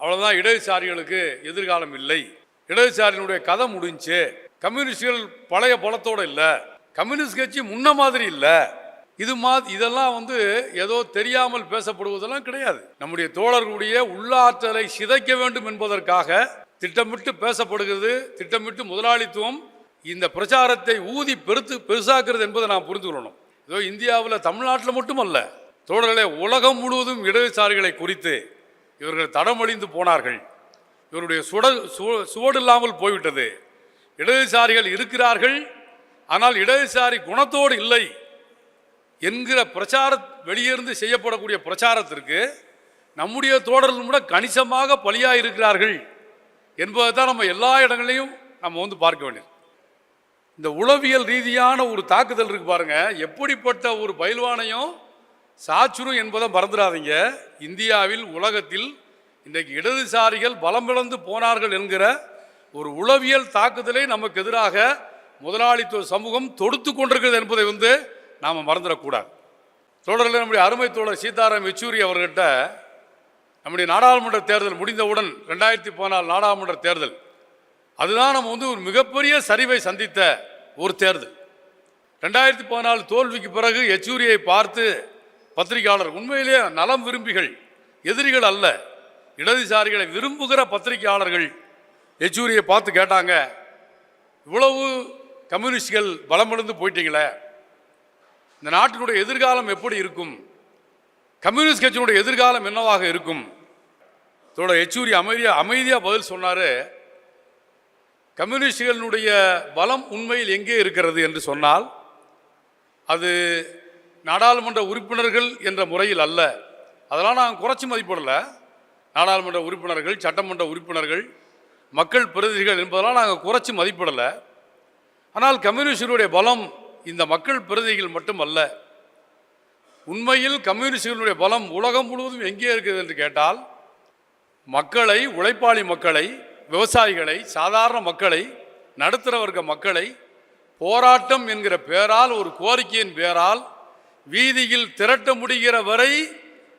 அவ்வளோதான் இடதுசாரிகளுக்கு எதிர்காலம் இல்லை. இடதுசாரியினுடைய கதை முடிஞ்சு கம்யூனிஸ்டுகள் பழைய பலத்தோடு இல்லை கம்யூனிஸ்ட் கட்சி முன்ன மாதிரி இல்லை. இது மா இதெல்லாம் வந்து ஏதோ தெரியாமல் பேசப்படுவதெல்லாம் கிடையாது. நம்முடைய தோழர்களுடைய உள்ளாற்றலை சிதைக்க வேண்டும் என்பதற்காக திட்டமிட்டு பேசப்படுகிறது திட்டமிட்டு முதலாளித்துவம் இந்த பிரச்சாரத்தை ஊதி பெருத்து பெருசாக்குறது என்பதை நாம் புரிந்து கொள்ளணும். ஏதோ இந்தியாவில் தமிழ்நாட்டில் மட்டுமல்ல தோழர்களே உலகம் முழுவதும் இடதுசாரிகளை குறித்து இவர்கள் தடமழிந்து போனார்கள். இவருடைய சுட சுவடு இல்லாமல் போய்விட்டது. இடதுசாரிகள் இருக்கிறார்கள். ஆனால் இடதுசாரி குணத்தோடு இல்லை என்கிற பிரச்சார வெளியிருந்து செய்யப்படக்கூடிய பிரச்சாரத்திற்கு நம்முடைய தோழர்கள் கூட கணிசமாக பலியாக இருக்கிறார்கள் என்பதை தான் நம்ம எல்லா இடங்களையும் நம்ம வந்து பார்க்க வேண்டியது. இந்த உளவியல் ரீதியான ஒரு தாக்குதல் இருக்கு பாருங்க. எப்படிப்பட்ட ஒரு பயில்வானையும் சாச்சுரு என்பதை மறந்துடாதீங்க. இந்தியாவில் உலகத்தில் இன்றைக்கு இடதுசாரிகள் பலம் இழந்து போனார்கள் என்கிற ஒரு உளவியல் தாக்குதலை நமக்கு எதிராக முதலாளித்துவ சமூகம் தொடுத்து கொண்டிருக்கிறது என்பதை வந்து நாம் மறந்துடக்கூடாது. தொடரில் நம்முடைய அருமை தோழர் சீதாராம் யெச்சூரி அவர்கிட்ட நம்முடைய நாடாளுமன்ற தேர்தல் முடிந்தவுடன் ரெண்டாயிரத்தி பதினாலு நாடாளுமன்ற தேர்தல். அதுதான் நம்ம வந்து ஒரு மிகப்பெரிய சரிவை சந்தித்த ஒரு தேர்தல். ரெண்டாயிரத்தி பதினாலு தோல்விக்கு பிறகு யெச்சூரியை பார்த்து பத்திரிகையாளர் உண்மையிலேயே நலம் விரும்பிகள் எதிரிகள் அல்ல. இடதுசாரிகளை விரும்புகிற பத்திரிகையாளர்கள் யெச்சூரியை பார்த்து கேட்டாங்க இவ்வளவு கம்யூனிஸ்டுகள் பலமிழந்து போயிட்டீங்களே இந்த நாட்டினுடைய எதிர்காலம் எப்படி இருக்கும்? கம்யூனிஸ்ட் கட்சியினுடைய எதிர்காலம் என்னவாக இருக்கும்? இதோட யெச்சூரி அமைதியாக அமைதியாக பதில் சொன்னார் கம்யூனிஸ்டுகளினுடைய பலம் உண்மையில் எங்கே இருக்கிறது? என்று சொன்னால் அது நாடாளுமன்ற உறுப்பினர்கள் என்ற முறையில் அல்ல. அதெல்லாம் நாங்கள் குறைச்சி மதிப்பிடலை. நாடாளுமன்ற உறுப்பினர்கள் சட்டமன்ற உறுப்பினர்கள் மக்கள் பிரதிநிதிகள் என்பதெல்லாம் நாங்கள் குறைச்சி மதிப்பிடலை. ஆனால் கம்யூனிஸ்டுடைய பலம் இந்த மக்கள் பிரதிநிதிகள் மட்டுமல்ல. உண்மையில் கம்யூனிஸ்டுகளுடைய பலம் உலகம் முழுவதும் எங்கே இருக்குது என்று கேட்டால் மக்களை உழைப்பாளி மக்களை விவசாயிகளை சாதாரண மக்களை நடுத்தர வர்க்க மக்களை போராட்டம் என்கிற பெயரால் ஒரு கோரிக்கையின் பேரால் வீதியில் திரட்ட முடிகிற வரை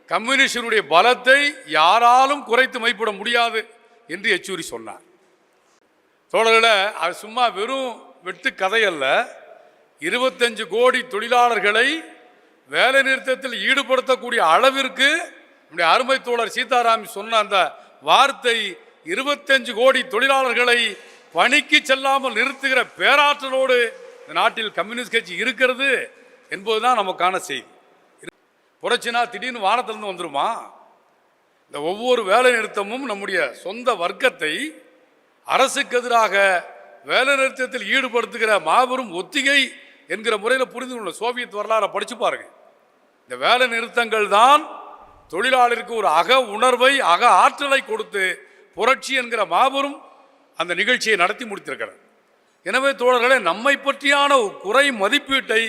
கம்யூனிஸ்டினுடைய பலத்தை யாராலும் குறைத்து மதிப்பிட முடியாது என்று எச்சூரி சொன்னார். தோழர்களை அது சும்மா வெறும் வெட்டு கதையல்ல இருபத்தஞ்சு கோடி தொழிலாளர்களை வேலை நிறுத்தத்தில் ஈடுபடுத்தக்கூடிய அளவிற்கு நம்முடைய அருமை தோழர் சீதாராம் சொன்ன அந்த வார்த்தை இருபத்தஞ்சு கோடி தொழிலாளர்களை பணிக்கு செல்லாமல் நிறுத்துகிற பேராற்றலோடு இந்த நாட்டில் கம்யூனிஸ்ட் கட்சி இருக்கிறது என்பதுதான் நமக்கான செய்தி. புரட்சினா திடீர்னு வானத்திலிருந்து வந்துருமா? இந்த ஒவ்வொரு வேலை நிறுத்தமும் நம்முடைய சொந்த வர்க்கத்தை அரசுக்கு எதிராக வேலை நிறுத்தத்தில் ஈடுபடுத்துகிற மாபெரும் ஒத்திகை என்கிற முறையில் புரிந்து கொள்ளணும் சோவியத் வரலாறை படிச்சு பாருங்க. இந்த வேலை நிறுத்தங்கள் தான் தொழிலாளருக்கு ஒரு அக உணர்வை அக ஆற்றலை கொடுத்து புரட்சி என்கிற மாபெரும் அந்த நிகழ்ச்சியை நடத்தி முடித்திருக்கிறார் எனவே தோழர்களே நம்மை பற்றியான ஒரு குறை மதிப்பீட்டை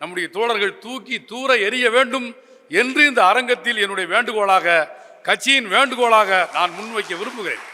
நம்முடைய தோழர்கள் தூக்கி தூர எரிய வேண்டும் என்று இந்த அரங்கத்தில் என்னுடைய வேண்டுகோளாக கட்சியின் வேண்டுகோளாக நான் முன்வைக்க விரும்புகிறேன்.